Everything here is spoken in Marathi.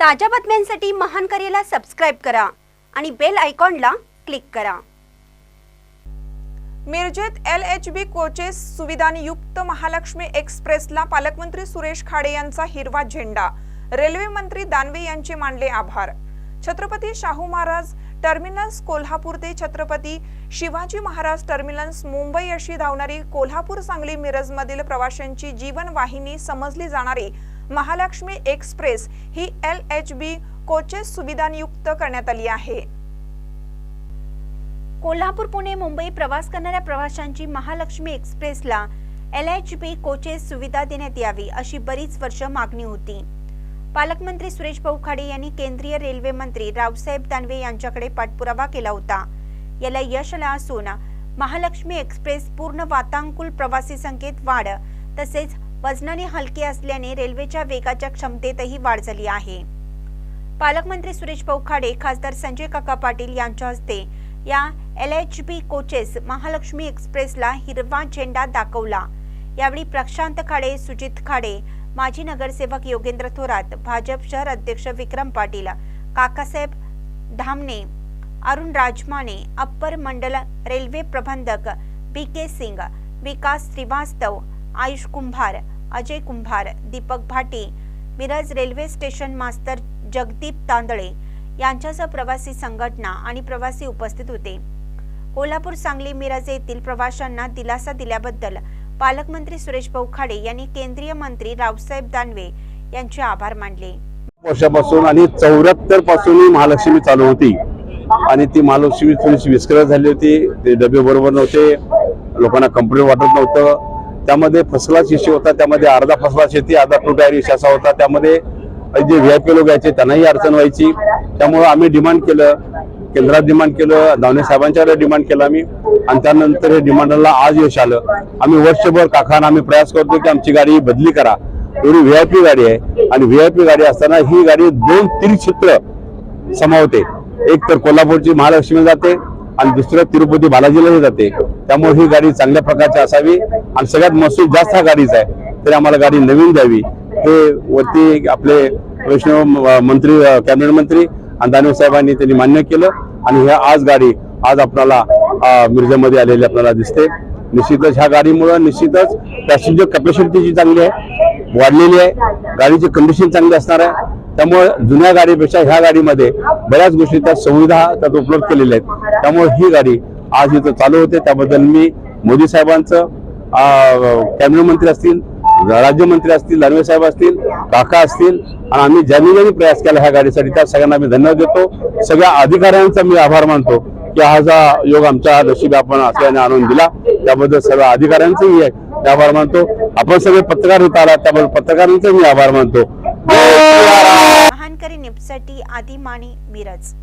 ताज्या बातम्यांसाठी महान करेला सबस्क्राईब करा आणि बेल आयकॉनला क्लिक करा. मिरजेत एल एच बी कोचेस सुविधानियुक्त महालक्ष्मी एक्सप्रेसला पालकमंत्री सुरेश खाडे यांचा हिरवा झेंडा. रेल्वे मंत्री दानवे यांचे मानले आभार. छत्रपती शाहू महाराज टर्मिनस कोल्हापूर ते छत्रपती शिवाजी महाराज टर्मिनस मुंबई अशी धावणारी कोल्हापूर सांगली मिरजमधील प्रवाशांची जीवन वाहिनी समजली जाणारी महालक्ष्मी एक्सप्रेस ही एल एच बी कोचेस सुविधांयुक्त करण्यात आली आहे. कोल्हापूर पुणे मुंबई प्रवास करणाऱ्या प्रवाशांची महालक्ष्मी एक्सप्रेसला एल एच बी कोचेस सुविधा देण्यात यावी अशी बरीच वर्ष मागणी होती. पालकमंत्री सुरेश भाऊ खाडे यांनी केंद्रीय रेल्वे मंत्री रावसाहेब दानवे यांच्याकडे पाठपुरावा केला होता. याला यश आला असून महालक्ष्मी एक्सप्रेस पूर्ण वातांकुल प्रवासी संख्येत वाढ तसेच वजनाने हलके असल्याने रेल्वेच्या वेगाच्या क्षमतेतही वाढ झाली आहे. पालकमंत्री सुरेश भाऊ खाडे खासदार संजय काका पाटील यांच्या हस्ते या L H B coaches Mahalakshmi एक्सप्रेसला हिरवा झेंडा दाखवला. यावेळी प्रशांत खाडे सुजित खाडे माजी नगरसेवक योगेंद्र थोरात भाजप शहर अध्यक्ष विक्रम पाटील काकासाहेब धामणे अरुण राजमाने अप्पर मंडल रेल्वे प्रबंधक B K Singh Vikas Shrivastava Ayush Kumbhar Ajay Kumbhar Deepak Bhate Miraj railway station master Jagdeep Tandale यांच्यासह प्रवासी संघटना आणि प्रवासी उपस्थित होते. कोल्हापूर सांगली मिरज येथील प्रवाशांना दिलासा दिल्याबद्दल पालकमंत्री सुरेश भाऊ खाडे यांनी केंद्रीय मंत्री रावसाहेब दानवे यांचे आभार मानले. वर्षापासून आणि चौऱ्याहत्तरपासून महालक्ष्मी चालू होती. आणि ती महालक्ष्मी थोडीशी विस्कळीत झाली होती. ते डबे बरोबर नव्हते. लोकांना कम्प्युटर वाटत नव्हतं. त्यामध्ये फसला शेती होता त्यामध्ये अर्धा फसला शेती अर्धा टू टायर असा होता त्यामध्ये जे व्ही आय पी लोक यायचे त्यांनाही अडचण व्हायची. त्यामुळं आम्ही डिमांड केलं केंद्रात डिमांड केलं धावणे साहेबांच्याकडे डिमांड केलं आम्ही. आणि त्यानंतर हे डिमांडला आज यश आलं. आम्ही वर्षभर काकांना आम्ही प्रयास करतो की आमची गाडी बदली करा. एवढी व्ही आय पी गाडी आहे. आणि व्ही आय पी गाडी असताना ही गाडी दोन तीन क्षेत्र समावते. एक तर कोल्हापूरची महालक्ष्मी जाते आणि दुसरं तिरुपती बालाजीलाही जाते. त्यामुळे ही गाडी चांगल्या प्रकारची असावी. आणि सगळ्यात महसूल जास्त हा गाडीचा आहे. तरी आम्हाला गाडी नवीन द्यावी. हे वरती आपले वैष्णव म- मंत्री कॅबिनेट मंत्री आणि दानवे साहेबांनी त्यांनी मान्य केलं. आणि ह्या आज गाडी आज आपल्याला अ, मिरजेमध्ये आलेली आपल्याला दिसते. निश्चितच ह्या गाडीमुळं निश्चितच पॅसेंजर कॅपॅसिटी जी चांगली आहे वाढलेली आहे. गाडीची कंडिशन चांगली असणार आहे. त्यामुळे जुन्या गाडीपेक्षा ह्या गाडीमध्ये बऱ्याच गोष्टी त्या सुविधा त्यात उपलब्ध केलेल्या आहेत. त्यामुळे ही गाडी आज इथं चालू होते. त्याबद्दल मी मोदी साहेबांचं कॅबिनेट मंत्री असतील राज्यमंत्री असतील दानवे साहेब असतील काका असतील आणि आम्ही ज्यांनी ज्यांनी प्रयास केला ह्या गाडीसाठी त्या सगळ्यांना आम्ही धन्यवाद देतो. सगळ्या अधिकाऱ्यांचा मी आभार मानतो की हा जा योग आमच्या नशीब आपण असल्याने आणून दिला. त्याबद्दल सगळ्या अधिकाऱ्यांचाही आहे ते आभार मानतो. आपण सगळे पत्रकार होत आला त्याबद्दल पत्रकारांचाही आभार मानतो. जय सियाराम. महानकरी मिरज